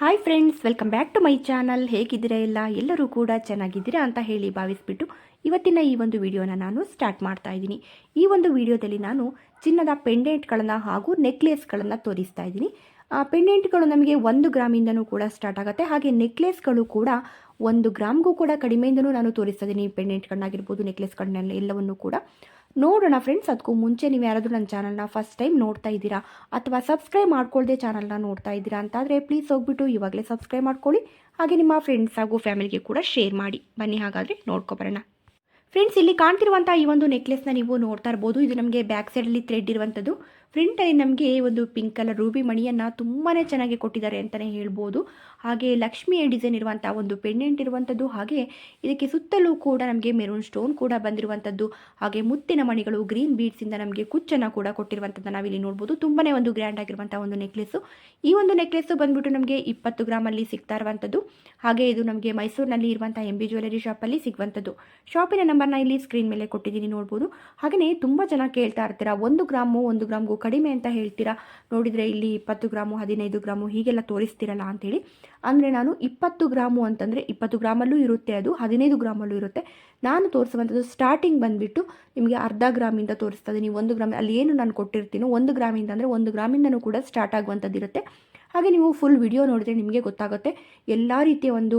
Hi friends welcome back to my channel ಹೇಗಿದ್ದೀರಾ ಎಲ್ಲ? ಎಲ್ಲರೂ ಕೂಡ ಚೆನ್ನಾಗಿದ್ದೀರಾ ಅಂತ ಹೇಳಿ ಭಾವಿಸ್ಬಿಟ್ಟು ಇವತ್ತಿನ ಈ ಒಂದು ವಿಡಿಯೋನ ನಾನು ಸ್ಟಾರ್ಟ್ ಮಾಡ್ತಾ ಇದ್ದೀನಿ. ಈ ಒಂದು ವಿಡಿಯೋದಲ್ಲಿ ನಾನು ಚಿನ್ನದ ಪೆಂಡೆಂಟ್ಗಳನ್ನು ಹಾಗೂ ನೆಕ್ಲೆಸ್ಗಳನ್ನು ತೋರಿಸ್ತಾ ಇದ್ದೀನಿ. ಪೆಂಡೆಂಟ್ಗಳು ನಮಗೆ ಒಂದು ಗ್ರಾಮಿಂದನೂ ಕೂಡ ಸ್ಟಾರ್ಟ್ ಆಗುತ್ತೆ. ಹಾಗೆ ನೆಕ್ಲೆಸ್ಗಳು ಕೂಡ ಒಂದು ಗ್ರಾಮ್ಗೂ ಕೂಡ ಕಡಿಮೆಯಿಂದನೂ ನಾನು ತೋರಿಸ್ತಾ ಇದ್ದೀನಿ. ಪೆಂಡೆಂಟ್ಗಳನ್ನಾಗಿರ್ಬೋದು ನೆಕ್ಲೆಸ್ಗಳನ್ನೆಲ್ಲ ಎಲ್ಲವನ್ನು ಕೂಡ. ನೋಡೋಣ ಫ್ರೆಂಡ್ಸ್ ಅದಕ್ಕೂ ಮುಂಚೆ ನೀವು ಯಾರಾದರೂ ನನ್ನ ಚಾನಲ್ನ ಫಸ್ಟ್ ಟೈಮ್ ನೋಡ್ತಾ ಇದ್ದೀರಾ ಅಥವಾ ಸಬ್ಸ್ಕ್ರೈಬ್ ಮಾಡ್ಕೊಳ್ಳದೆ ಚಾನಲ್ನ ನೋಡ್ತಾ ಇದ್ದೀರಾ ಅಂತಾದರೆ ಪ್ಲೀಸ್ ಹೋಗ್ಬಿಟ್ಟು ಇವಾಗಲೇ ಸಬ್ಸ್ಕ್ರೈಬ್ ಮಾಡ್ಕೊಳ್ಳಿ. ಹಾಗೆ ನಿಮ್ಮ ಫ್ರೆಂಡ್ಸ್ ಹಾಗೂ ಫ್ಯಾಮಿಲಿಗೆ ಕೂಡ ಶೇರ್ ಮಾಡಿ. ಬನ್ನಿ ಹಾಗಾದರೆ ನೋಡ್ಕೊಬರೋಣ ಫ್ರೆಂಡ್ಸ್ ಇಲ್ಲಿ ಕಾಣ್ತಿರುವಂಥ ಈ ಒಂದು ನೆಕ್ಲೆಸ್ನ ನೀವು ನೋಡ್ತಾ ಇರ್ಬೋದು. ಇದು ನಮಗೆ ಬ್ಯಾಕ್ ಸೈಡಲ್ಲಿ ಥ್ರೆಡ್ ಇರುವಂಥದ್ದು. ಫ್ರಂಟಲ್ಲಿ ನಮಗೆ ಒಂದು ಪಿಂಕ್ ಕಲರ್ ರೂಬಿ ಮಣಿಯನ್ನು ತುಂಬಾ ಚೆನ್ನಾಗಿ ಕೊಟ್ಟಿದ್ದಾರೆ ಅಂತಲೇ ಹೇಳ್ಬೋದು. ಹಾಗೆ ಲಕ್ಷ್ಮಿಯ ಡಿಸೈನ್ ಇರುವಂಥ ಒಂದು ಪೆಂಡೆಂಟ್ ಇರುವಂಥದ್ದು ಹಾಗೆ ಇದಕ್ಕೆ ಸುತ್ತಲೂ ಕೂಡ ನಮಗೆ ಮೆರೂನ್ ಸ್ಟೋನ್ ಕೂಡ ಬಂದಿರುವಂಥದ್ದು ಹಾಗೆ ಮುತ್ತಿನ ಮಣಿಗಳು ಗ್ರೀನ್ ಬೀಡ್ಸಿಂದ ನಮಗೆ ಕುಚ್ಚನ್ನು ಕೂಡ ಕೊಟ್ಟಿರುವಂಥದ್ದು ನಾವಿಲ್ಲಿ ನೋಡ್ಬೋದು. ತುಂಬಾ ಒಂದು ಗ್ರ್ಯಾಂಡ್ ಆಗಿರುವಂಥ ಒಂದು ನೆಕ್ಲೆಸ್ಸು ಈ ಒಂದು ನೆಕ್ಲೆಸ್ಸು ಬಂದ್ಬಿಟ್ಟು ನಮಗೆ ಇಪ್ಪತ್ತು ಗ್ರಾಮಲ್ಲಿ ಸಿಗ್ತಾ ಇರುವಂಥದ್ದು ಹಾಗೆ ಇದು ನಮಗೆ ಮೈಸೂರಿನಲ್ಲಿ ಇರುವಂಥ ಎಂ ಬಿ ಜ್ಯುವೆಲರಿ ಶಾಪಲ್ಲಿ ಸಿಗುವಂಥದ್ದು ಶಾಪಿನ ನಂಬರ್ನ ಇಲ್ಲಿ ಸ್ಕ್ರೀನ್ ಮೇಲೆ ಕೊಟ್ಟಿದ್ದೀನಿ ನೋಡ್ಬೋದು. ಹಾಗೆಯೇ ತುಂಬ ಜನ ಕೇಳ್ತಾ ಇರ್ತೀರಾ, ಒಂದು ಗ್ರಾಮು ಒಂದು ಗ್ರಾಮ್ಗೂ ಕಡಿಮೆ ಅಂತ ಹೇಳ್ತೀರಾ? ನೋಡಿದರೆ ಇಲ್ಲಿ ಇಪ್ಪತ್ತು ಗ್ರಾಮು, ಹದಿನೈದು ಗ್ರಾಮು ಹೀಗೆಲ್ಲ ತೋರಿಸ್ತೀರಲ್ಲ ಅಂಥೇಳಿ ಅಂದರೆ ನಾನು ಇಪ್ಪತ್ತು ಗ್ರಾಮು ಅಂತಂದರೆ ಇಪ್ಪತ್ತು ಗ್ರಾಮಲ್ಲೂ ಇರುತ್ತೆ ಅದು, ಹದಿನೈದು ಗ್ರಾಮಲ್ಲೂ ಇರುತ್ತೆ. ನಾನು ತೋರಿಸುವಂಥದ್ದು ಸ್ಟಾರ್ಟಿಂಗ್ ಬಂದುಬಿಟ್ಟು ನಿಮಗೆ ಅರ್ಧ ಗ್ರಾಮಿಂದ ತೋರಿಸ್ತಾ ನೀವು ಒಂದು ಗ್ರಾಮ್, ಅಲ್ಲಿ ಏನು ನಾನು ಕೊಟ್ಟಿರ್ತೀನೋ ಒಂದು ಗ್ರಾಮಿಂದ ಅಂದರೆ ಒಂದು ಗ್ರಾಮಿಂದನೂ ಕೂಡ ಸ್ಟಾರ್ಟ್ ಆಗುವಂಥದ್ದು ಇರುತ್ತೆ. ಹಾಗೆ ನೀವು ಫುಲ್ ವಿಡಿಯೋ ನೋಡಿದ್ರೆ ನಿಮಗೆ ಗೊತ್ತಾಗುತ್ತೆ. ಎಲ್ಲ ರೀತಿಯ ಒಂದು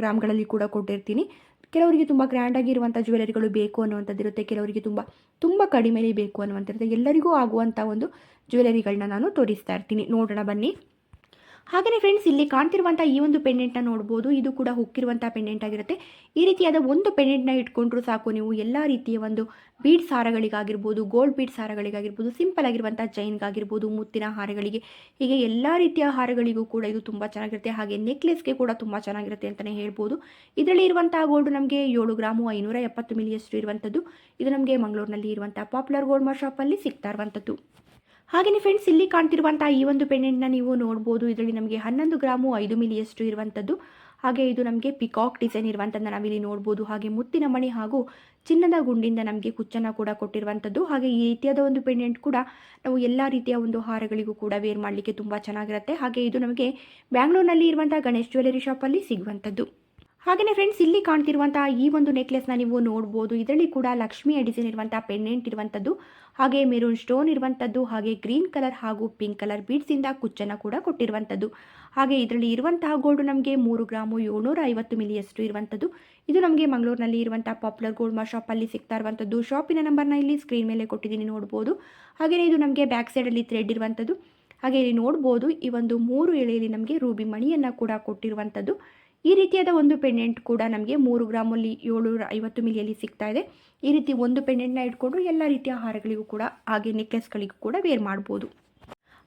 ಗ್ರಾಮ್ಗಳಲ್ಲಿ ಕೂಡ ಕೊಟ್ಟಿರ್ತೀನಿ. ಕೆಲವರಿಗೆ ತುಂಬ ಗ್ರ್ಯಾಂಡಾಗಿರುವಂಥ ಜ್ಯುವೆಲರಿಗಳು ಬೇಕು ಅನ್ನುವಂಥದ್ದಿರುತ್ತೆ ಕೆಲವರಿಗೆ ತುಂಬ ತುಂಬ ಕಡಿಮೆಲಿ ಬೇಕು ಅನ್ನುವಂಥದ್ದು ಎಲ್ಲರಿಗೂ ಆಗುವಂಥ ಒಂದು ಜ್ಯುವೆಲರಿಗಳನ್ನ ನಾನು ತೋರಿಸ್ತಾ ಇರ್ತೀನಿ. ನೋಡೋಣ ಬನ್ನಿ. ಹಾಗೆಯೇ ಫ್ರೆಂಡ್ಸ್ ಇಲ್ಲಿ ಕಾಣ್ತಿರುವಂಥ ಈ ಒಂದು ಪೆಂಡೆಂಟ್ನ ನೋಡ್ಬೋದು. ಇದು ಕೂಡ ಹುಕ್ಕಿರುವಂಥ ಪೆಂಡೆಂಟ್ ಆಗಿರುತ್ತೆ. ಈ ರೀತಿಯಾದ ಒಂದು ಪೆಂಡೆಂಟ್ನ ಇಟ್ಕೊಂಡ್ರೂ ಸಾಕು ನೀವು. ಎಲ್ಲ ರೀತಿಯ ಒಂದು ಬೀಡ್ ಹಾರಗಳಿಗಾಗಿರ್ಬೋದು ಗೋಲ್ಡ್ ಬೀಡ್ ಹಾರಗಳಿಗಾಗಿರ್ಬೋದು ಸಿಂಪಲ್ ಆಗಿರುವಂಥ ಚೈನ್ಗಾಗಿರ್ಬೋದು ಮುತ್ತಿನ ಹಾರಗಳಿಗೆ. ಹೀಗೆ ಎಲ್ಲ ರೀತಿಯ ಹಾರಗಳಿಗೂ ಕೂಡ ಇದು ತುಂಬ ಚೆನ್ನಾಗಿರುತ್ತೆ. ಹಾಗೆ ನೆಕ್ಲೆಸ್ಗೆ ಕೂಡ ತುಂಬ ಚೆನ್ನಾಗಿರುತ್ತೆ ಅಂತಲೇ ಹೇಳ್ಬೋದು. ಇದರಲ್ಲಿ ಇರುವಂಥ ಗೋಲ್ಡ್ ನಮಗೆ ಏಳು ಗ್ರಾಮು ಐನೂರ ಎಪ್ಪತ್ತು ಮಿಲಿಯಷ್ಟು ಇರುವಂಥದ್ದು ಇದು ನಮಗೆ ಮಂಗಳೂರಿನಲ್ಲಿ ಇರುವಂಥ ಪಾಪ್ಯುಲರ್ ಗೋಲ್ಡ್ ಮಾರ್ ಶಾಪಲ್ಲಿ ಸಿಗ್ತಾ ಇರುವಂಥದ್ದು ಹಾಗೆಯೇ ಫ್ರೆಂಡ್ಸ್ ಇಲ್ಲಿ ಕಾಣ್ತಿರುವಂಥ ಈ ಒಂದು ಪೆಂಡೆಂಟ್ನ ನೀವು ನೋಡ್ಬೋದು. ಇದರಲ್ಲಿ ನಮಗೆ ಹನ್ನೊಂದು ಗ್ರಾಮು ಐದು ಮಿಲಿಯಷ್ಟು ಇರುವಂಥದ್ದು ಹಾಗೆ ಇದು ನಮಗೆ ಪಿಕಾಕ್ ಡಿಸೈನ್ ಇರುವಂಥದ್ದು ನಾವಿಲ್ಲಿ ನೋಡ್ಬೋದು. ಹಾಗೆ ಮುತ್ತಿನ ಮಣಿ ಹಾಗೂ ಚಿನ್ನದ ಗುಂಡಿಂದ ನಮಗೆ ಕುಚ್ಚನ್ನು ಕೂಡ ಕೊಟ್ಟಿರುವಂಥದ್ದು ಹಾಗೆ ಈ ರೀತಿಯಾದ ಒಂದು ಪೆಂಡೆಂಟ್ ಕೂಡ ನಾವು ಎಲ್ಲ ರೀತಿಯ ಒಂದು ಹಾರಗಳಿಗೂ ಕೂಡ ವೇರ್ ಮಾಡಲಿಕ್ಕೆ ತುಂಬ ಚೆನ್ನಾಗಿರುತ್ತೆ. ಹಾಗೆ ಇದು ನಮಗೆ ಬ್ಯಾಂಗ್ಳೂರಿನಲ್ಲಿ ಇರುವಂಥ ಗಣೇಶ್ ಜ್ಯುವೆಲರಿ ಶಾಪಲ್ಲಿ ಸಿಗುವಂಥದ್ದು ಹಾಗೆಯೇ ಫ್ರೆಂಡ್ಸ್ ಇಲ್ಲಿ ಕಾಣ್ತಿರುವಂತಹ ಈ ಒಂದು ನೆಕ್ಲೆಸ್ನ ನೀವು ನೋಡ್ಬೋದು. ಇದರಲ್ಲಿ ಕೂಡ ಲಕ್ಷ್ಮಿಯ ಡಿಸೈನ್ ಇರುವಂತಹ ಪೆಂಡೆಂಟ್ ಇರುವಂಥದ್ದು ಹಾಗೆ ಮೆರೂನ್ ಸ್ಟೋನ್ ಇರುವಂಥದ್ದು ಹಾಗೆ ಗ್ರೀನ್ ಕಲರ್ ಹಾಗೂ ಪಿಂಕ್ ಕಲರ್ ಬೀಡ್ಸಿಂದ ಕುಚ್ಚನ್ನು ಕೂಡ ಕೊಟ್ಟಿರುವಂಥದ್ದು ಹಾಗೆ ಇದರಲ್ಲಿ ಇರುವಂತಹ ಗೋಲ್ಡ್ ನಮಗೆ ಮೂರು ಗ್ರಾಮು ಏಳ್ನೂರ ಐವತ್ತು ಮಿಲಿಯಷ್ಟು ಇರುವಂಥದ್ದು ಇದು ನಮಗೆ ಮಂಗಳೂರಿನಲ್ಲಿ ಇರುವಂಥ ಪಾಪ್ಯುಲರ್ ಗೋಲ್ಡ್ ಮಾರ್ ಶಾಪಲ್ಲಿ ಸಿಗ್ತಾ ಇರುವಂಥದ್ದು ಶಾಪಿನ ನಂಬರ್ನ ಇಲ್ಲಿ ಸ್ಕ್ರೀನ್ ಮೇಲೆ ಕೊಟ್ಟಿದ್ದೀನಿ, ನೋಡ್ಬೋದು. ಹಾಗೆಯೇ ಇದು ನಮಗೆ ಬ್ಯಾಕ್ ಸೈಡಲ್ಲಿ ಥ್ರೆಡ್ ಇರುವಂಥದ್ದು ಹಾಗೆ ಇಲ್ಲಿ ನೋಡ್ಬೋದು, ಈ ಒಂದು ಮೂರು ಎಳೆಯಲ್ಲಿ ನಮಗೆ ರೂಬಿ ಮಣಿಯನ್ನು ಕೂಡ ಕೊಟ್ಟಿರುವಂಥದ್ದು ಈ ರೀತಿಯಾದ ಒಂದು ಪೆಂಡೆಂಟ್ ಕೂಡ ನಮಗೆ ಮೂರು ಗ್ರಾಮಲ್ಲಿ ಏಳುನೂರ ಐವತ್ತು ಮಿಲಿಯಲ್ಲಿ ಸಿಗ್ತಾ ಇದೆ. ಈ ರೀತಿ ಒಂದು ಪೆಂಡೆಂಟ್ನ ಇಟ್ಕೊಂಡು ಎಲ್ಲ ರೀತಿಯ ಹಾರಗಳಿಗೂ ಕೂಡ ಹಾಗೆ ನೆಕ್ಲೆಸ್ಗಳಿಗೂ ಕೂಡ ವೇರ್ ಮಾಡ್ಬೋದು.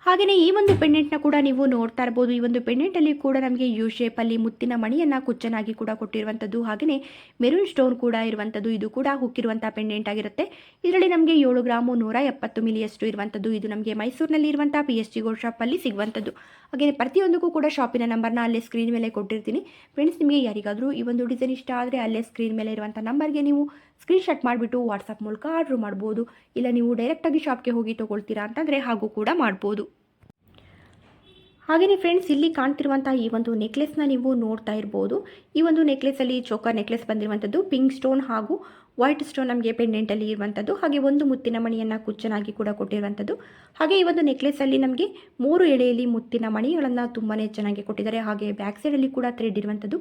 ಹಾಗೆಯೇ ಈ ಒಂದು ಪೆಂಡೆಂಟ್ನ ಕೂಡ ನೀವು ನೋಡ್ತಾ ಇರ್ಬೋದು. ಈ ಒಂದು ಪೆಂಡೆಂಟಲ್ಲಿ ಕೂಡ ನಮಗೆ ಯು ಶೇಪಲ್ಲಿ ಮುತ್ತಿನ ಮಣಿಯನ್ನು ಕುಚ್ಚನಾಗಿ ಕೂಡ ಕೊಟ್ಟಿರುವಂಥದ್ದು ಹಾಗೆಯೇ ಮೆರೂನ್ ಸ್ಟೋನ್ ಕೂಡ ಇರುವಂಥದ್ದು, ಇದು ಕೂಡ ಹುಕ್ಕಿರುವಂಥ ಪೆಂಡೆಂಟ್ ಆಗಿರುತ್ತೆ. ಇದರಲ್ಲಿ ನಮಗೆ ಏಳು ಗ್ರಾಮು ನೂರ ಎಪ್ಪತ್ತು ಮಿಲಿಯಷ್ಟು ಇರುವಂಥದ್ದು, ಇದು ನಮಗೆ ಮೈಸೂರಿನಲ್ಲಿ ಇರುವಂಥ ಪಿ ಎಸ್ ಜಿ ಗೋಲ್ಡ್ ಶಾಪಲ್ಲಿ ಸಿಗುವಂಥದ್ದು. ಹಾಗೆಯೇ ಪ್ರತಿಯೊಂದಕ್ಕೂ ಕೂಡ ಶಾಪಿನ ನಂಬರ್ನ ಅಲ್ಲೇ ಸ್ಕ್ರೀನ್ ಮೇಲೆ ಕೊಟ್ಟಿರ್ತೀನಿ. ಫ್ರೆಂಡ್ಸ್ ನಿಮಗೆ ಯಾರಿಗಾದರೂ ಈ ಒಂದು ಡಿಸೈನ್ ಇಷ್ಟ ಆದರೆ ಅಲ್ಲೇ ಸ್ಕ್ರೀನ್ ಮೇಲೆ ಇರುವಂಥ ನಂಬರ್ಗೆ ನೀವು ಸ್ಕ್ರೀನ್ಶಾಟ್ ಮಾಡಿಬಿಟ್ಟು ವಾಟ್ಸಪ್ ಮೂಲಕ ಆರ್ಡ್ರ್ ಮಾಡ್ಬೋದು. ಇಲ್ಲ ನೀವು ಡೈರೆಕ್ಟಾಗಿ ಶಾಪ್ಗೆ ಹೋಗಿ ತೊಗೊಳ್ತೀರಾ ಅಂತಂದರೆ ಹಾಗೂ ಕೂಡ ಮಾಡ್ಬೋದು. ಹಾಗೆಯೇ ಫ್ರೆಂಡ್ಸ್ ಇಲ್ಲಿ ಕಾಣ್ತಿರುವಂತಹ ಈ ಒಂದು ನೆಕ್ಲೆಸ್ನ ನೀವು ನೋಡ್ತಾ ಇರ್ಬೋದು. ಈ ಒಂದು ನೆಕ್ಲೆಸಲ್ಲಿ ಚೋಕರ್ ನೆಕ್ಲೆಸ್ ಬಂದಿರುವಂಥದ್ದು ಪಿಂಕ್ ಸ್ಟೋನ್ ಹಾಗೂ ವೈಟ್ ಸ್ಟೋನ್ ನಮಗೆ ಪೆಂಡೆಂಟಲ್ಲಿ ಇರುವಂಥದ್ದು, ಹಾಗೆ ಒಂದು ಮುತ್ತಿನ ಮಣಿಯನ್ನು ಕುಚ್ಚನಾಗಿ ಕೂಡ ಕೊಟ್ಟಿರುವಂಥದ್ದು. ಹಾಗೆ ಈ ಒಂದು ನೆಕ್ಲೆಸಲ್ಲಿ ನಮಗೆ ಮೂರು ಎಳೆಯಲ್ಲಿ ಮುತ್ತಿನ ಮಣಿಗಳನ್ನು ತುಂಬಾ ಚೆನ್ನಾಗಿ ಕೊಟ್ಟಿದ್ದಾರೆ. ಹಾಗೆ ಬ್ಯಾಕ್ ಸೈಡಲ್ಲಿ ಕೂಡ ಥ್ರೆಡ್ ಇರುವಂಥದ್ದು.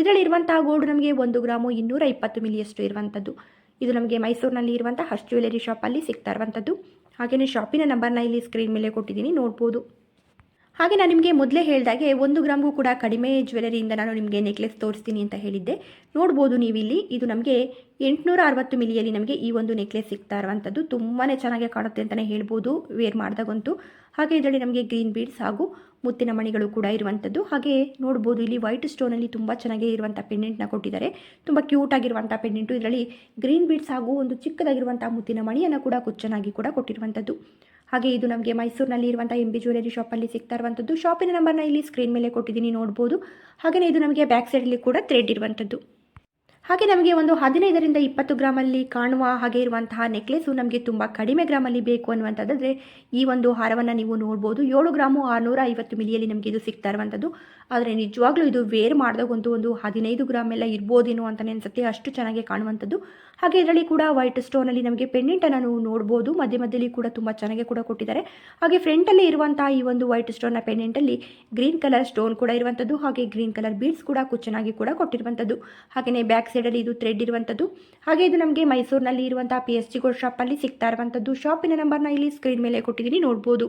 ಇದರಲ್ಲಿ ಇರುವಂತಹ ಗೋಲ್ಡ್ ನಮಗೆ ಒಂದು ಗ್ರಾಮು ಇನ್ನೂರ ಇಪ್ಪತ್ತು ಮಿಲಿಯಷ್ಟು ಇರುವಂಥದ್ದು. ಇದು ನಮಗೆ ಮೈಸೂರಿನಲ್ಲಿ ಇರುವಂಥ ಹರ್ಷ್ ಜ್ಯುವೆಲರಿ ಶಾಪಲ್ಲಿ ಸಿಗ್ತಾ ಇರುವಂಥದ್ದು. ಹಾಗೆಯೇ ಶಾಪಿನ ನಂಬರ್ನ ಇಲ್ಲಿ ಸ್ಕ್ರೀನ್ ಮೇಲೆ ಕೊಟ್ಟಿದ್ದೀನಿ, ನೋಡ್ಬೋದು. ಹಾಗೆ ನಾನು ನಿಮಗೆ ಮೊದಲೇ ಹೇಳಿದಾಗೆ ಒಂದು ಗ್ರಾಮ್ಗೂ ಕೂಡ ಕಡಿಮೆ ಜ್ಯುವೆಲರಿಯಿಂದ ನಾನು ನಿಮಗೆ ನೆಕ್ಲೆಸ್ ತೋರಿಸ್ತೀನಿ ಅಂತ ಹೇಳಿದ್ದೆ. ನೋಡ್ಬೋದು ನೀವಿಲ್ಲಿ. ಇದು ನಮಗೆ ಎಂಟುನೂರ ಅರವತ್ತು ಮಿಲಿಯಲ್ಲಿ ನಮಗೆ ಈ ಒಂದು ನೆಕ್ಲೆಸ್ ಸಿಗ್ತಾ ಇರುವಂಥದ್ದು. ತುಂಬಾ ಚೆನ್ನಾಗಿ ಕಾಣುತ್ತೆ ಅಂತಲೇ ಹೇಳ್ಬೋದು ವೇರ್ ಮಾಡಿದಾಗಂತೂ. ಹಾಗೆ ಇದರಲ್ಲಿ ನಮಗೆ ಗ್ರೀನ್ ಬೀಡ್ಸ್ ಹಾಗೂ ಮುತ್ತಿನ ಮಣಿಗಳು ಕೂಡ ಇರುವಂಥದ್ದು. ಹಾಗೆ ನೋಡ್ಬೋದು ಇಲ್ಲಿ ವೈಟ್ ಸ್ಟೋನಲ್ಲಿ ತುಂಬ ಚೆನ್ನಾಗಿ ಇರುವಂಥ ಪೆಂಡೆಂಟ್ನ ಕೊಟ್ಟಿದ್ದಾರೆ. ತುಂಬ ಕ್ಯೂಟ್ ಆಗಿರುವಂಥ ಪೆಂಡೆಂಟು ಇದರಲ್ಲಿ ಗ್ರೀನ್ ಬೀಡ್ಸ್ ಹಾಗೂ ಒಂದು ಚಿಕ್ಕದಾಗಿರುವಂಥ ಮುತ್ತಿನ ಮಣಿಯನ್ನು ಕೂಡ ಕುಚ್ಚನಾಗಿ ಕೂಡ ಕೊಟ್ಟಿರುವಂಥದ್ದು. ಹಾಗೆ ಇದು ನಮಗೆ ಮೈಸೂರಿನಲ್ಲಿ ಇರುವಂಥ ಎಂ ಬಿ ಜ್ಯುವೆಲರಿ ಶಾಪಲ್ಲಿ ಸಿಗ್ತಾ ಇರುವಂಥದ್ದು ಶಾಪಿನ ನಂಬರ್ನ ಇಲ್ಲಿ ಸ್ಕ್ರೀನ್ ಮೇಲೆ ಕೊಟ್ಟಿದ್ದೀನಿ, ನೋಡ್ಬೋದು. ಹಾಗೆಯೇ ಇದು ನಮಗೆ ಬ್ಯಾಕ್ ಸೈಡಲ್ಲಿ ಕೂಡ ಥ್ರೆಡ್ ಇರುವಂಥದ್ದು ಹಾಗೆ ನಮಗೆ ಒಂದು ಹದಿನೈದರಿಂದ ಇಪ್ಪತ್ತು ಗ್ರಾಮಲ್ಲಿ ಕಾಣುವ ಹಾಗೆ ಇರುವಂತಹ ನೆಕ್ಲೆಸು ನಮಗೆ ತುಂಬ ಕಡಿಮೆ ಗ್ರಾಮಲ್ಲಿ ಬೇಕು ಅನ್ನುವಂಥದ್ದಾದರೆ ಈ ಒಂದು ಹಾರವನ್ನು ನೀವು ನೋಡ್ಬೋದು. ಏಳು ಗ್ರಾಮು ಆರುನೂರ ಐವತ್ತು ಮಿಲಿಯಲ್ಲಿ ನಮಗೆ ಇದು ಸಿಗ್ತಾ ಇರುವಂಥದ್ದು ಆದರೆ ನಿಜವಾಗ್ಲೂ ಇದು ವೇರ್ ಮಾಡಿದಾಗಂತೂ ಒಂದು ಹದಿನೈದು ಗ್ರಾಮ್ ಎಲ್ಲ ಇರ್ಬೋದೇನೋ ಅಂತಲೇ ಅನಿಸುತ್ತೆ ಅಷ್ಟು ಚೆನ್ನಾಗಿ ಕಾಣುವಂಥದ್ದು ಹಾಗೆ ಇದರಲ್ಲಿ ಕೂಡ ವೈಟ್ ಸ್ಟೋನಲ್ಲಿ ನಮಗೆ ಪೆಂಡೆಂಟನ್ನು ನಾವು ನೋಡ್ಬೋದು. ಮಧ್ಯ ಮಧ್ಯದಲ್ಲಿ ಕೂಡ ತುಂಬ ಚೆನ್ನಾಗಿ ಕೂಡ ಕೊಟ್ಟಿದ್ದಾರೆ. ಹಾಗೆ ಫ್ರಂಟಲ್ಲಿ ಇರುವಂತಹ ಈ ಒಂದು ವೈಟ್ ಸ್ಟೋನ್ನ ಪೆಂಡೆಂಟಲ್ಲಿ ಗ್ರೀನ್ ಕಲರ್ ಸ್ಟೋನ್ ಕೂಡ ಇರುವಂಥದ್ದು ಹಾಗೆ ಗ್ರೀನ್ ಕಲರ್ ಬೀಡ್ಸ್ ಕೂಡ ಚೆನ್ನಾಗಿ ಕೂಡ ಕೊಟ್ಟಿರುವಂಥದ್ದು ಹಾಗೆಯೇ ಬ್ಯಾಕ್ ಸೈಡಲ್ಲಿ ಇದು ಥ್ರೆಡ್ ಇರುವಂಥದ್ದು ಹಾಗೆ ಇದು ನಮಗೆ ಮೈಸೂರಿನಲ್ಲಿ ಇರುವಂತಹ ಪಿ ಎಸ್ ಜಿ ಗೋಲ್ಡ್ ಶಾಪಲ್ಲಿ ಸಿಗ್ತಾ ಇರುವಂಥದ್ದು ಶಾಪಿನ ನಂಬರ್ನ ಇಲ್ಲಿ ಸ್ಕ್ರೀನ್ ಮೇಲೆ ಕೊಟ್ಟಿದ್ದೀನಿ, ನೋಡ್ಬೋದು.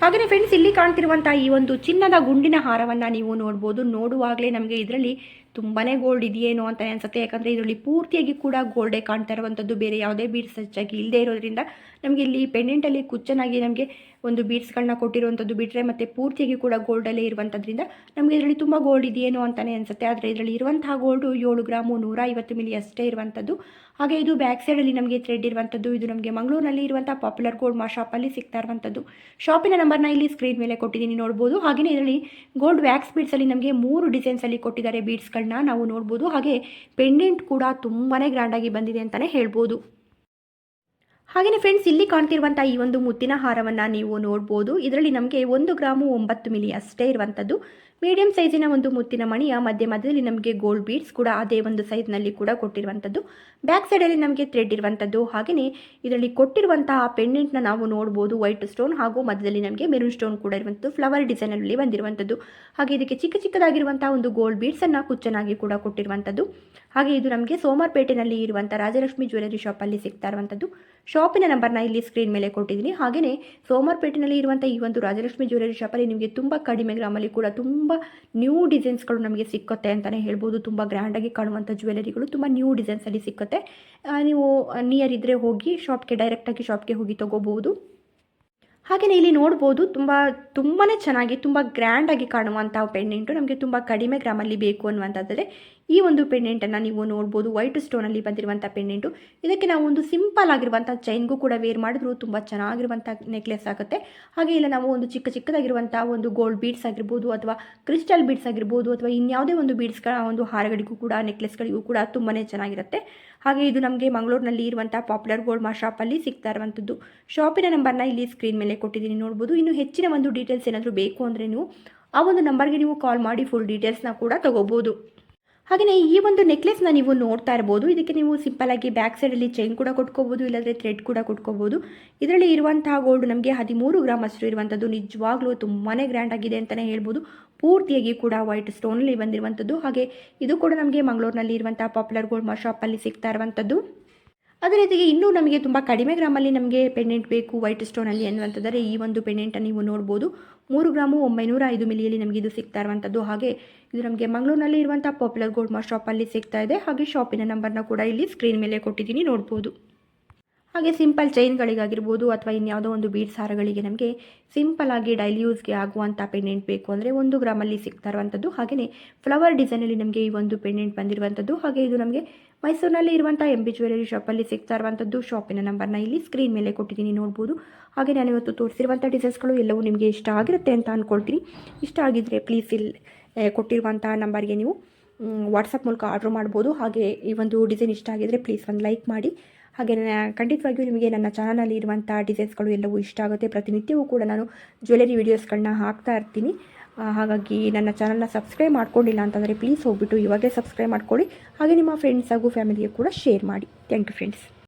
ಹಾಗೆಯೇ ಫ್ರೆಂಡ್ಸ್ ಇಲ್ಲಿ ಕಾಣ್ತಿರುವಂಥ ಈ ಒಂದು ಚಿನ್ನದ ಗುಂಡಿನ ಹಾರವನ್ನು ನೀವು ನೋಡ್ಬೋದು. ನೋಡುವಾಗಲೇ ನಮಗೆ ಇದರಲ್ಲಿ ತುಂಬಾ ಗೋಲ್ಡ್ ಇದೆಯೇನೋ ಅಂತ ಅನ್ಸುತ್ತೆ. ಯಾಕಂದರೆ ಇದರಲ್ಲಿ ಪೂರ್ತಿಯಾಗಿ ಕೂಡ ಗೋಲ್ಡೇ ಕಾಣ್ತಾ ಇರುವಂಥದ್ದು ಬೇರೆ ಯಾವುದೇ ಬೀಡ್ಸ್ ಹೆಚ್ಚಾಗಿ ಇಲ್ಲದೆ ಇರೋದ್ರಿಂದ ನಮಗೆ ಇಲ್ಲಿ ಪೆಂಡೆಂಟಲ್ಲಿ ಕುಚ್ಚನಾಗಿ ನಮಗೆ ಒಂದು ಬೀಡ್ಸ್ಗಳನ್ನ ಕೊಟ್ಟಿರುವಂಥದ್ದು ಬಿಟ್ಟರೆ ಮತ್ತು ಪೂರ್ತಿಯಾಗಿ ಕೂಡ ಗೋಲ್ಡಲ್ಲೇ ಇರುವಂಥದ್ರಿಂದ ನಮಗೆ ಇದರಲ್ಲಿ ತುಂಬ ಗೋಲ್ಡ್ ಇದೆಯೇನೋ ಅಂತಲೇ ಅನಿಸುತ್ತೆ. ಆದರೆ ಇದರಲ್ಲಿ ಇರುವಂತಹ ಗೋಲ್ಡ್ ಏಳು ಗ್ರಾಮು ನೂರ ಐವತ್ತು ಮಿಲಿ ಅಷ್ಟೇ ಇರುವಂಥದ್ದು ಹಾಗೆ ಇದು ಬ್ಯಾಕ್ ಸೈಡಲ್ಲಿ ನಮಗೆ ಥ್ರೆಡ್ ಇರುವಂಥದ್ದು ಇದು ನಮಗೆ ಮಂಗಳೂರಿನಲ್ಲಿ ಇರುವಂಥ ಪಾಪ್ಯುಲರ್ ಗೋಲ್ಡ್ ಮಾ ಶಾಪಲ್ಲಿ ಸಿಗ್ತಾ ಇರುವಂಥದ್ದು ಶಾಪಿನ ನಂಬರ್ನ ಇಲ್ಲಿ ಸ್ಕ್ರೀನ್ ಮೇಲೆ ಕೊಟ್ಟಿದ್ದೀನಿ, ನೋಡ್ಬೋದು. ಹಾಗೆಯೇ ಇದರಲ್ಲಿ ಗೋಲ್ಡ್ ವ್ಯಾಕ್ಸ್ ಬೀಡ್ಸಲ್ಲಿ ನಮಗೆ ಮೂರು ಡಿಸೈನ್ಸಲ್ಲಿ ಕೊಟ್ಟಿದ್ದಾರೆ ಬೀಡ್ಸ್ಗಳನ್ನ ನಾವು ನೋಡ್ಬೋದು. ಹಾಗೆ ಪೆಂಡೆಂಟ್ ಕೂಡ ತುಂಬಾ ಗ್ರ್ಯಾಂಡಾಗಿ ಬಂದಿದೆ ಅಂತಲೇ ಹೇಳ್ಬೋದು. ಹಾಗೆಯೇ ಫ್ರೆಂಡ್ಸ್ ಇಲ್ಲಿ ಕಾಣ್ತಿರುವಂಥ ಈ ಒಂದು ಮುತ್ತಿನ ಹಾರವನ್ನು ನೀವು ನೋಡ್ಬೋದು. ಇದರಲ್ಲಿ ನಮಗೆ ಒಂದು ಗ್ರಾಮು ಒಂಬತ್ತು ಮಿಲಿ ಅಷ್ಟೇ ಇರುವಂಥದ್ದು ಮೀಡಿಯಂ ಸೈಜಿನ ಒಂದು ಮುತ್ತಿನ ಮಣಿಯ ಮಧ್ಯ ಮಧ್ಯದಲ್ಲಿ ನಮಗೆ ಗೋಲ್ಡ್ ಬೀಡ್ಸ್ ಕೂಡ ಅದೇ ಒಂದು ಸೈಜ್ನಲ್ಲಿ ಕೂಡ ಕೊಟ್ಟಿರುವಂಥದ್ದು ಬ್ಯಾಕ್ ಸೈಡಲ್ಲಿ ನಮಗೆ ಥ್ರೆಡ್ ಇರುವಂಥದ್ದು ಹಾಗೆಯೇ ಇದರಲ್ಲಿ ಕೊಟ್ಟಿರುವಂತಹ ಪೆಂಡೆಂಟ್ನ ನಾವು ನೋಡ್ಬೋದು. ವೈಟ್ ಸ್ಟೋನ್ ಹಾಗೂ ಮಧ್ಯದಲ್ಲಿ ನಮಗೆ ಮೆರೂನ್ ಸ್ಟೋನ್ ಕೂಡ ಇರುವಂಥದ್ದು ಫ್ಲವರ್ ಡಿಸೈನಲ್ಲಿ ಬಂದಿರುವಂಥದ್ದು ಹಾಗೆ ಇದಕ್ಕೆ ಚಿಕ್ಕ ಚಿಕ್ಕದಾಗಿರುವಂತಹ ಒಂದು ಗೋಲ್ಡ್ ಬೀಡ್ಸನ್ನು ಕುಚ್ಚನಾಗಿ ಕೂಡ ಕೊಟ್ಟಿರುವಂಥದ್ದು ಹಾಗೆ ಇದು ನಮಗೆ ಸೋಮಾರ್ಪೇಟೆಯಲ್ಲಿ ಇರುವಂಥ ರಾಜಲಕ್ಷ್ಮಿ ಜ್ಯುವೆಲರಿ ಶಾಪಲ್ಲಿ ಸಿಗ್ತಾ ಇರುವಂಥದ್ದು ಶಾಪಿನ ನಂಬರ್ನ ಇಲ್ಲಿ ಸ್ಕ್ರೀನ್ ಮೇಲೆ ಕೊಟ್ಟಿದ್ದೀನಿ. ಹಾಗೆಯೇ ಸೋಮವಾರಪೇಟೆನಲ್ಲಿ ಇರುವಂಥ ಈ ಒಂದು ರಾಜಲಕ್ಷ್ಮಿ ಜ್ಯುವೆಲರಿ ಶಾಪಲ್ಲಿ ನಿಮಗೆ ತುಂಬ ಕಡಿಮೆ ಗ್ರಾಮಲ್ಲಿ ಕೂಡ ತುಂಬ ನ್ಯೂ ಡಿಸೈನ್ಸ್ಗಳು ನಮಗೆ ಸಿಕ್ಕುತ್ತೆ ಅಂತಲೇ ಹೇಳ್ಬೋದು. ತುಂಬ ಗ್ರ್ಯಾಂಡಾಗಿ ಕಾಣುವಂಥ ಜ್ಯುವೆಲರಿಗಳು ತುಂಬ ನ್ಯೂ ಡಿಸೈನ್ಸಲ್ಲಿ ಸಿಕ್ಕುತ್ತೆ. ನೀವು ನಿಯರ್ ಇದ್ದರೆ ಹೋಗಿ ಶಾಪ್ಗೆ ಡೈರೆಕ್ಟಾಗಿ ಶಾಪ್ಗೆ ಹೋಗಿ ತೊಗೋಬೋದು ಹಾಗೆಯೇ ಇಲ್ಲಿ ನೋಡ್ಬೋದು, ತುಂಬ ತುಂಬಾ ಚೆನ್ನಾಗಿ, ತುಂಬ ಗ್ರ್ಯಾಂಡಾಗಿ ಕಾಣುವಂಥ ಪೆಂಡೆಂಟು ನಮಗೆ ತುಂಬ ಕಡಿಮೆ ಗ್ರಾಮಲ್ಲಿ ಬೇಕು ಅನ್ನುವಂಥದ್ದರೆ ಈ ಒಂದು ಪೆಂಡೆಂಟನ್ನು ನೀವು ನೋಡ್ಬೋದು. ವೈಟ್ ಸ್ಟೋನಲ್ಲಿ ಬಂದಿರುವಂಥ ಪೆಂಡೆಂಟು ಇದಕ್ಕೆ ನಾವು ಒಂದು ಸಿಂಪಲ್ ಆಗಿರುವಂಥ ಚೈನ್ಗೂ ಕೂಡ ವೇರ್ ಮಾಡಿದ್ರು ತುಂಬ ಚೆನ್ನಾಗಿರುವಂಥ ನೆಕ್ಲೆಸ್ ಆಗುತ್ತೆ. ಹಾಗೆ ಇಲ್ಲ ನಾವು ಒಂದು ಚಿಕ್ಕ ಚಿಕ್ಕದಾಗಿರುವಂಥ ಒಂದು ಗೋಲ್ಡ್ ಬೀಡ್ಸ್ ಆಗಿರ್ಬೋದು ಅಥವಾ ಕ್ರಿಸ್ಟಲ್ ಬೀಡ್ಸ್ ಆಗಿರ್ಬೋದು ಅಥವಾ ಇನ್ಯಾವುದೇ ಒಂದು ಬೀಡ್ಸ್ಗಳ ಒಂದು ಹಾರಗಳಿಗೂ ಕೂಡ ನೆಕ್ಲೆಸ್ಗಳಿಗೂ ಕೂಡ ತುಂಬಾ ಚೆನ್ನಾಗಿರುತ್ತೆ. ಹಾಗೆ ಇದು ನಮಗೆ ಮಂಗಳೂರಿನಲ್ಲಿ ಇರುವಂಥ ಪಾಪ್ಯುಲರ್ ಗೋಲ್ಡ್ ಮಾ ಶಾಪಲ್ಲಿ ಸಿಗ್ತಾ ಇರುವಂಥದ್ದು ಶಾಪಿನ ನಂಬರ್ನ ಇಲ್ಲಿ ಸ್ಕ್ರೀನ್ ಮೇಲೆ ಕೊಟ್ಟಿದ್ದೀನಿ ನೋಡ್ಬೋದು. ಇನ್ನು ಹೆಚ್ಚಿನ ಒಂದು ಡೀಟೇಲ್ಸ್ ಏನಾದರೂ ಬೇಕು ಅಂದರೆ ನೀವು ಆ ಒಂದು ನಂಬರ್ಗೆ ನೀವು ಕಾಲ್ ಮಾಡಿ ಫುಲ್ ಡೀಟೇಲ್ಸ್ನ ಕೂಡ ತೊಗೋಬೋದು. ಹಾಗೆಯೇ ಈ ಒಂದು ನೆಕ್ಲೆಸ್ನ ನೀವು ನೋಡ್ತಾ ಇರ್ಬೋದು. ಇದಕ್ಕೆ ನೀವು ಸಿಂಪಲಾಗಿ ಬ್ಯಾಕ್ ಸೈಡಲ್ಲಿ ಚೈನ್ ಕೂಡ ಕೊಟ್ಕೋಬೋದು, ಇಲ್ಲಾಂದ್ರೆ ಥ್ರೆಡ್ ಕೂಡ ಕೊಟ್ಕೋಬೋದು. ಇದರಲ್ಲಿ ಇರುವಂತಹ ಗೋಲ್ಡ್ ನಮಗೆ ಹದಿಮೂರು ಗ್ರಾಮ್ ಅಷ್ಟು ಇರುವಂಥದ್ದು, ನಿಜವಾಗ್ಲೂ ತುಂಬಾ ಗ್ರ್ಯಾಂಡ್ ಆಗಿದೆ ಅಂತಲೇ ಹೇಳ್ಬೋದು. ಪೂರ್ತಿಯಾಗಿ ಕೂಡ ವೈಟ್ ಸ್ಟೋನಲ್ಲಿ ಬಂದಿರುವಂಥದ್ದು. ಹಾಗೆ ಇದು ಕೂಡ ನಮಗೆ ಮಂಗಳೂರಿನಲ್ಲಿ ಇರುವಂಥ ಪಾಪ್ಯುಲರ್ ಗೋಲ್ಡ್ ಶಾಪಲ್ಲಿ ಸಿಗ್ತಾ ಇರುವಂಥದ್ದು. ಅದೇ ರೀತಿಗೆ ಇನ್ನೂ ನಮಗೆ ತುಂಬ ಕಡಿಮೆ ಗ್ರಾಮಲ್ಲಿ ನಮಗೆ ಪೆಂಡೆಂಟ್ ಬೇಕು, ವೈಟ್ ಸ್ಟೋನಲ್ಲಿ ಅನ್ನುವಂಥದ್ದರೆ ಈ ಒಂದು ಪೆಂಡೆಂಟನ್ನು ನೀವು ನೋಡ್ಬೋದು. ಮೂರು ಗ್ರಾಮು ಒಂಬೈನೂರ ಐದು ಮಿಲಿಯಲ್ಲಿ ನಮಗೆ ಇದು ಸಿಗ್ತಾ ಇರುವಂಥದ್ದು. ಹಾಗೆ ಇದು ನಮಗೆ ಮಂಗಳೂರಿನಲ್ಲಿ ಇರುವಂಥ ಪಾಪ್ಯುಲರ್ ಗೋಲ್ಡ್ ಮಾ ಶಾಪಲ್ಲಿ ಸಿಗ್ತಾ ಇದೆ. ಹಾಗೆ ಶಾಪಿನ ನಂಬರ್ನ ಕೂಡ ಇಲ್ಲಿ ಸ್ಕ್ರೀನ್ ಮೇಲೆ ಕೊಟ್ಟಿದ್ದೀನಿ, ನೋಡ್ಬೋದು. ಹಾಗೆ ಸಿಂಪಲ್ ಚೈನ್ಗಳಿಗಾಗಿರ್ಬೋದು ಅಥವಾ ಇನ್ಯಾವುದೋ ಒಂದು ಬೀಡ್ ಹಾರಗಳಿಗೆ ನಮಗೆ ಸಿಂಪಲ್ ಆಗಿ ಡೈಲಿ ಯೂಸ್ಗೆ ಆಗುವಂಥ ಪೆಂಡೆಂಟ್ ಬೇಕು ಅಂದರೆ ಒಂದು ಗ್ರಾಮಲ್ಲಿ ಸಿಗ್ತಾ ಇರುವಂಥದ್ದು ಹಾಗೆಯೇ ಫ್ಲವರ್ ಡಿಸೈನಲ್ಲಿ ನಮಗೆ ಈ ಒಂದು ಪೆಂಡೆಂಟ್ ಬಂದಿರುವಂಥದ್ದು ಹಾಗೆ ಇದು ನಮಗೆ ಮೈಸೂರಿನಲ್ಲಿ ಇರುವಂಥ ಎಂ ಬಿ ಜ್ಯುವೆಲರಿ ಶಾಪಲ್ಲಿ ಸಿಗ್ತಾ ಇರುವಂಥದ್ದು ಶಾಪಿನ ನಂಬರ್ನ ಇಲ್ಲಿ ಸ್ಕ್ರೀನ್ ಮೇಲೆ ಕೊಟ್ಟಿದ್ದೀನಿ ನೋಡ್ಬೋದು. ಹಾಗೆ ನಾನು ಇವತ್ತು ತೋರಿಸಿರುವಂಥ ಡಿಸೈನ್ಸ್ಗಳು ಎಲ್ಲವೂ ನಿಮಗೆ ಇಷ್ಟ ಆಗಿರುತ್ತೆ ಅಂತ ಅಂದ್ಕೊಳ್ತೀನಿ ಇಷ್ಟ ಆಗಿದ್ದರೆ ಪ್ಲೀಸ್ ಇಲ್ಲಿ ಕೊಟ್ಟಿರುವಂಥ ನಂಬರ್ಗೆ ನೀವು ವಾಟ್ಸಪ್ ಮೂಲಕ ಆರ್ಡ್ರ್ ಮಾಡ್ಬೋದು. ಹಾಗೆ ಈ ಒಂದು ಡಿಸೈನ್ ಇಷ್ಟ ಆಗಿದರೆ ಪ್ಲೀಸ್ ಒಂದು ಲೈಕ್ ಮಾಡಿ. ಹಾಗೆ ಖಂಡಿತವಾಗಿಯೂ ನಿಮಗೆ ನನ್ನ ಚಾನಲಲ್ಲಿ ಇರುವಂಥ ಡಿಸೈನ್ಸ್ಗಳು ಎಲ್ಲವೂ ಇಷ್ಟ ಆಗುತ್ತೆ. ಪ್ರತಿನಿತ್ಯವೂ ಕೂಡ ನಾನು ಜ್ಯುವೆಲರಿ ವೀಡಿಯೋಸ್ಗಳನ್ನ ಹಾಕ್ತಾ ಇರ್ತೀನಿ. ಹಾಗಾಗಿ ನನ್ನ ಚಾನಲ್ನ ಸಬ್ಸ್ಕ್ರೈಬ್ ಮಾಡ್ಕೊಂಡಿಲ್ಲ ಅಂತಂದರೆ ಪ್ಲೀಸ್ ಹೋಗ್ಬಿಟ್ಟು ಇವಾಗೇ ಸಬ್ಸ್ಕ್ರೈಬ್ ಮಾಡ್ಕೊಳ್ಳಿ. ಹಾಗೆ ನಿಮ್ಮ ಫ್ರೆಂಡ್ಸ್ ಹಾಗೂ ಫ್ಯಾಮಿಲಿಗೆ ಕೂಡ ಶೇರ್ ಮಾಡಿ. Thank you friends